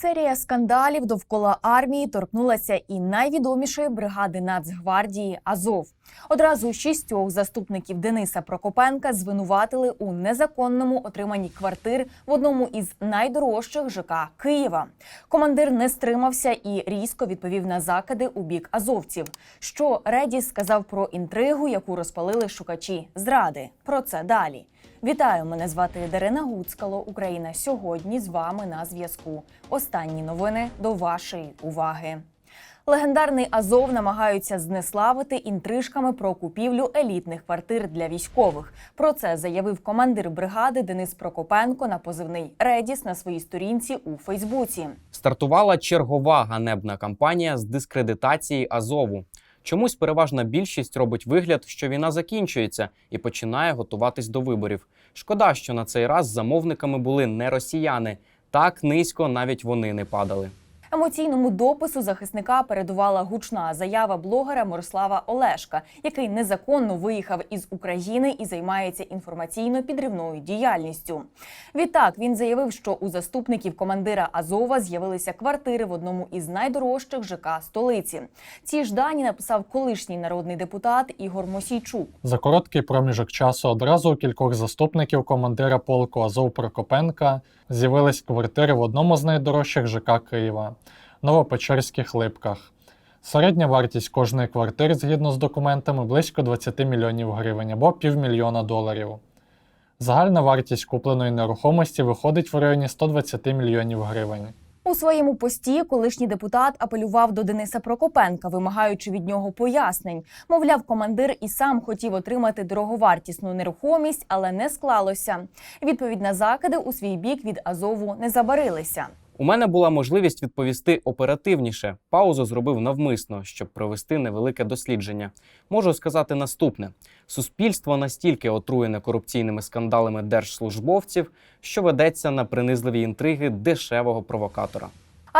Серія скандалів довкола армії торкнулася і найвідомішої бригади Нацгвардії Азов. Одразу шістьох заступників Дениса Прокопенка звинуватили у незаконному отриманні квартир в одному із найдорожчих ЖК Києва. Командир не стримався і різко відповів на закиди у бік азовців. Що Редіс сказав про інтригу, яку розпалили шукачі зради. Про це далі. Вітаю, мене звати Дарина Гуцкало. Україна сьогодні з вами на зв'язку. Останні новини до вашої уваги. Легендарний Азов намагаються знеславити інтрижками про купівлю елітних квартир для військових. Про це заявив командир бригади Денис Прокопенко на позивний Редіс на своїй сторінці у Фейсбуці. Стартувала чергова ганебна кампанія з дискредитації Азову. Чомусь переважна більшість робить вигляд, що війна закінчується і починає готуватись до виборів. Шкода, що на цей раз замовниками були не росіяни. Так низько навіть вони не падали. Емоційному допису захисника передувала гучна заява блогера Мирослава Олешка, який незаконно виїхав із України і займається інформаційно-підривною діяльністю. Відтак він заявив, що у заступників командира Азова з'явилися квартири в одному із найдорожчих ЖК столиці. Ці ж дані написав колишній народний депутат Ігор Мосійчук. За короткий проміжок часу одразу у кількох заступників командира полку Азов Прокопенка з'явились квартири в одному з найдорожчих ЖК Києва Новопечерських Липках. Середня вартість кожної квартири згідно з документами близько 20 мільйонів гривень або півмільйона доларів. Загальна вартість купленої нерухомості виходить в районі 120 мільйонів гривень. У своєму пості колишній депутат апелював до Дениса Прокопенка, вимагаючи від нього пояснень. Мовляв, командир і сам хотів отримати дороговартісну нерухомість, але не склалося. Відповідь на закиди у свій бік від Азову не забарилися. У мене була можливість відповісти оперативніше. Паузу зробив навмисно, щоб провести невелике дослідження. Можу сказати наступне: суспільство настільки отруєне корупційними скандалами держслужбовців, що ведеться на принизливі інтриги дешевого провокатора.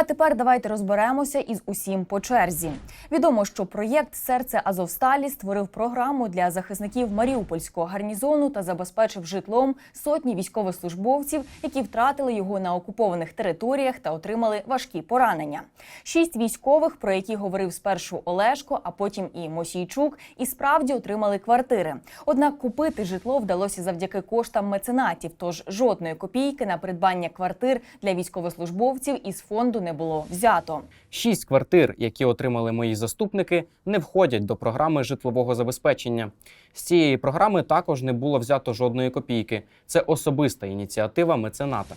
А тепер давайте розберемося із усім по черзі. Відомо, що проєкт Серце Азовсталі створив програму для захисників Маріупольського гарнізону та забезпечив житлом сотні військовослужбовців, які втратили його на окупованих територіях та отримали важкі поранення. Шість військових, про які говорив спершу Олешко, а потім і Мосійчук, і справді отримали квартири. Однак купити житло вдалося завдяки коштам меценатів. Тож жодної копійки на придбання квартир для військовослужбовців із фонду не було взято. Шість квартир, які отримали мої заступники, не входять до програми житлового забезпечення. З цієї програми також не було взято жодної копійки. Це особиста ініціатива мецената.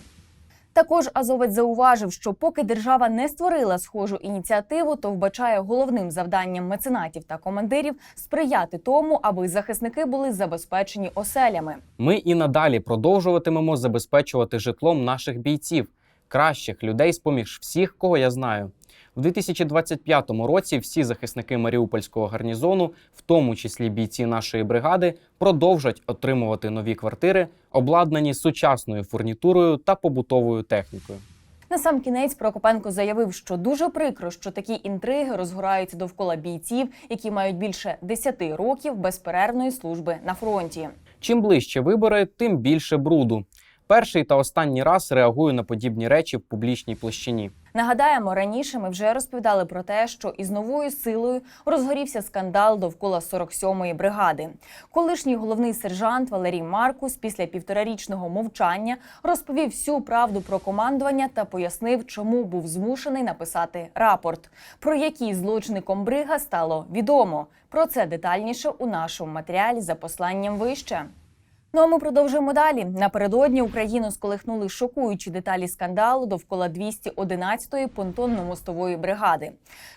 Також Азовець зауважив, що поки держава не створила схожу ініціативу, то вбачає головним завданням меценатів та командирів сприяти тому, аби захисники були забезпечені оселями. Ми і надалі продовжуватимемо забезпечувати житлом наших бійців, кращих людей з поміж всіх, кого я знаю. В 2025 році всі захисники Маріупольського гарнізону, в тому числі бійці нашої бригади, продовжать отримувати нові квартири, обладнані сучасною фурнітурою та побутовою технікою. На сам кінець Прокопенко заявив, що дуже прикро, що такі інтриги розгораються довкола бійців, які мають більше 10 років безперервної служби на фронті. Чим ближче вибори, тим більше бруду. Перший та останній раз реагую на подібні речі в публічній площині. Нагадаємо, раніше ми вже розповідали про те, що із новою силою розгорівся скандал довкола 47-ї бригади. Колишній головний сержант Валерій Маркус після півторарічного мовчання розповів всю правду про командування та пояснив, чому був змушений написати рапорт. Про які злочини комбрига стало відомо. Про це детальніше у нашому матеріалі за посланням вище. Ну а ми продовжуємо далі. Напередодні Україну сколихнули шокуючі деталі скандалу довкола 211-ї понтонно-мостової бригади.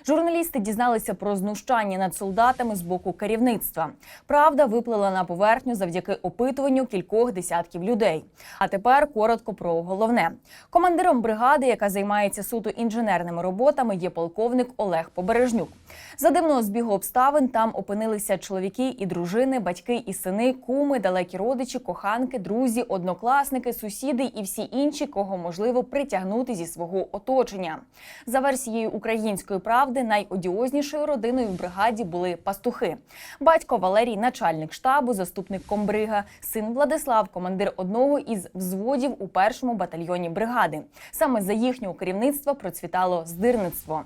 Журналісти дізналися про знущання над солдатами з боку керівництва. Правда виплила на поверхню завдяки опитуванню кількох десятків людей. А тепер коротко про головне. Командиром бригади, яка займається суто інженерними роботами, є полковник Олег Побережнюк. За дивного збігу обставин там опинилися чоловіки і дружини, батьки і сини, куми, далекі родичі родичі, коханки, друзі, однокласники, сусіди і всі інші, кого можливо притягнути зі свого оточення. За версією української правди, найодіознішою родиною в бригаді були пастухи. Батько Валерій, начальник штабу, заступник комбрига, син Владислав, командир одного із взводів у першому батальйоні бригади. Саме за їхнього керівництва процвітало здирництво.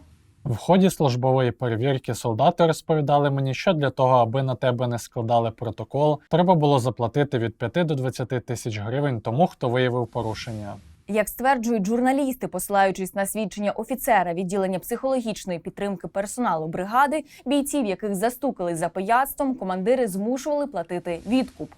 В ході службової перевірки солдати розповідали мені, що для того, аби на тебе не складали протокол, треба було заплатити від 5 до 20 тисяч гривень тому, хто виявив порушення. Як стверджують журналісти, посилаючись на свідчення офіцера відділення психологічної підтримки персоналу бригади, бійців, яких застукали за пияцтвом, командири змушували платити відкуп.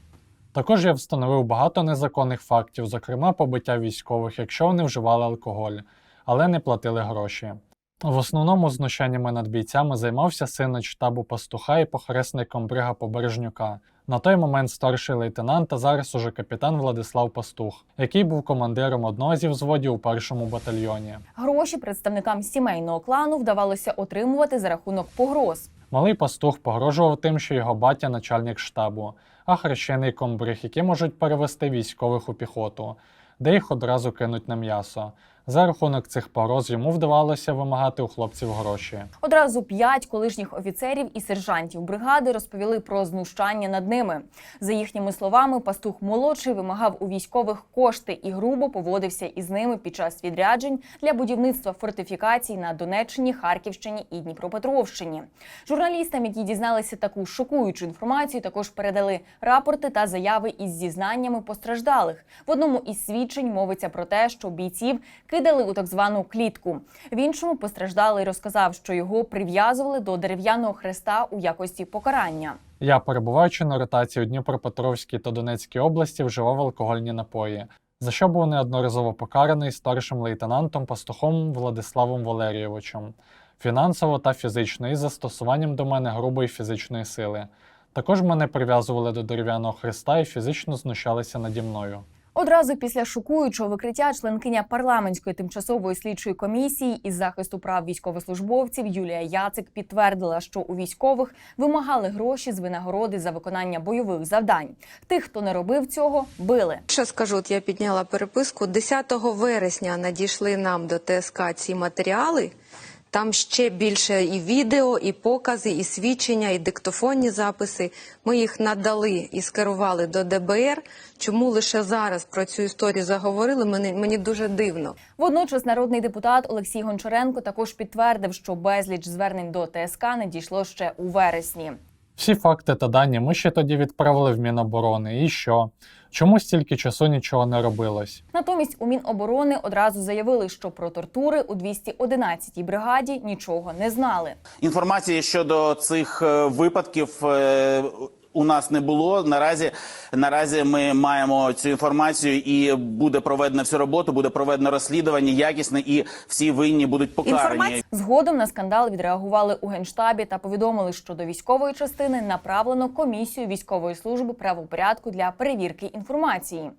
Також я встановив багато незаконних фактів, зокрема побиття військових, якщо вони вживали алкоголь, але не платили гроші. В основному знущаннями над бійцями займався син штабу пастуха і похресник комбрига Побережнюка. На той момент старший лейтенант, а зараз уже капітан Владислав Пастух, який був командиром одного зі взводів у першому батальйоні. Гроші представникам сімейного клану вдавалося отримувати за рахунок погроз. Малий пастух погрожував тим, що його батя начальник штабу, а хрещений комбриг, які можуть перевести військових у піхоту, де їх одразу кинуть на м'ясо. За рахунок цих погроз йому вдавалося вимагати у хлопців гроші. Одразу п'ять колишніх офіцерів і сержантів бригади розповіли про знущання над ними. За їхніми словами, пастух молодший вимагав у військових кошти і грубо поводився із ними під час відряджень для будівництва фортифікацій на Донеччині, Харківщині і Дніпропетровщині. Журналістам, які дізналися таку шокуючу інформацію, також передали рапорти та заяви із зізнаннями постраждалих. В одному із свідчень мовиться про те, що бійців кидали у так звану клітку. В іншому постраждалий розказав, що його прив'язували до дерев'яного хреста у якості покарання. Я, перебуваючи на ротації у Дніпропетровській та Донецькій області, вживав алкогольні напої, за що був неодноразово покараний старшим лейтенантом пастухом Владиславом Валерійовичем, фінансово та фізично із застосуванням до мене грубої фізичної сили. Також мене прив'язували до дерев'яного хреста і фізично знущалися наді мною. Одразу після шокуючого викриття членкиня парламентської тимчасової слідчої комісії із захисту прав військовослужбовців Юлія Яцик підтвердила, що у військових вимагали гроші з винагороди за виконання бойових завдань. Тих, хто не робив цього, били. Ще скажу, я підняла переписку. 10 вересня надійшли нам до ТСК ці матеріали. Там ще більше і відео, і покази, і свідчення, і диктофонні записи. Ми їх надали і скерували до ДБР. Чому лише зараз про цю історію заговорили? Мені, мені дуже дивно. Водночас народний депутат Олексій Гончаренко також підтвердив, що безліч звернень до ТСК надійшло ще у вересні. Всі факти та дані ми ще тоді відправили в Міноборони. І що? Чому стільки часу нічого не робилось? Натомість у Міноборони одразу заявили, що про тортури у 211-й бригаді нічого не знали. Інформації щодо цих е, випадків е, у нас не було. Наразі наразі ми маємо цю інформацію, і буде проведена всю роботу, буде проведено розслідування якісне, і всі винні будуть покарані. Згодом на скандал відреагували у генштабі та повідомили, що до військової частини направлено комісію військової служби правопорядку для перевірки інформації.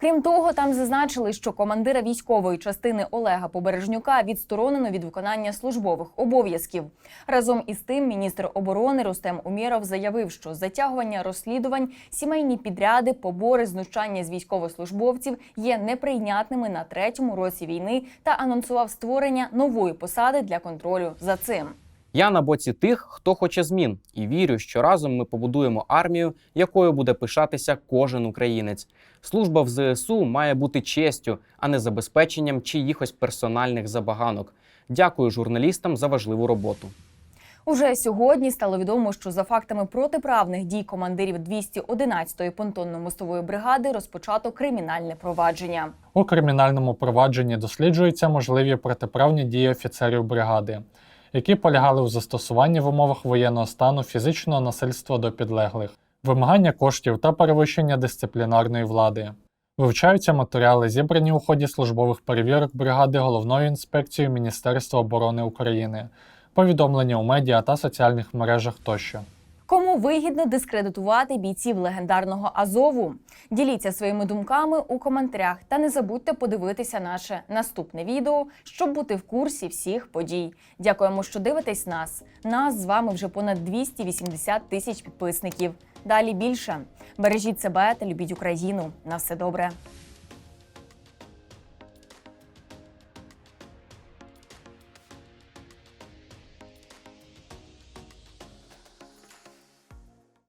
Крім того, там зазначили, що командира військової частини Олега Побережнюка відсторонено від виконання службових обов'язків. Разом із тим, міністр оборони Рустем Умєров заявив, що затягування розслідувань, сімейні підряди, побори, знущання з військовослужбовців є неприйнятними на третьому році війни та анонсував створення нової посади для контролю за цим. Я на боці тих, хто хоче змін, і вірю, що разом ми побудуємо армію, якою буде пишатися кожен українець. Служба в ЗСУ має бути честю, а не забезпеченням чиїхось персональних забаганок. Дякую журналістам за важливу роботу. Уже сьогодні стало відомо, що за фактами протиправних дій командирів 211-ї понтонно-мостової бригади розпочато кримінальне провадження. У кримінальному провадженні досліджуються можливі протиправні дії офіцерів бригади, які полягали у застосуванні в умовах воєнного стану фізичного насильства до підлеглих, вимагання коштів та перевищення дисциплінарної влади. Вивчаються матеріали, зібрані у ході службових перевірок бригади головної інспекції Міністерства оборони України, повідомлення у медіа та соціальних мережах тощо. Кому вигідно дискредитувати бійців легендарного Азову? Діліться своїми думками у коментарях та не забудьте подивитися наше наступне відео, щоб бути в курсі всіх подій. Дякуємо, що дивитесь нас. Нас з вами вже понад 280 тисяч підписників. Далі більше. Бережіть себе та любіть Україну. На все добре.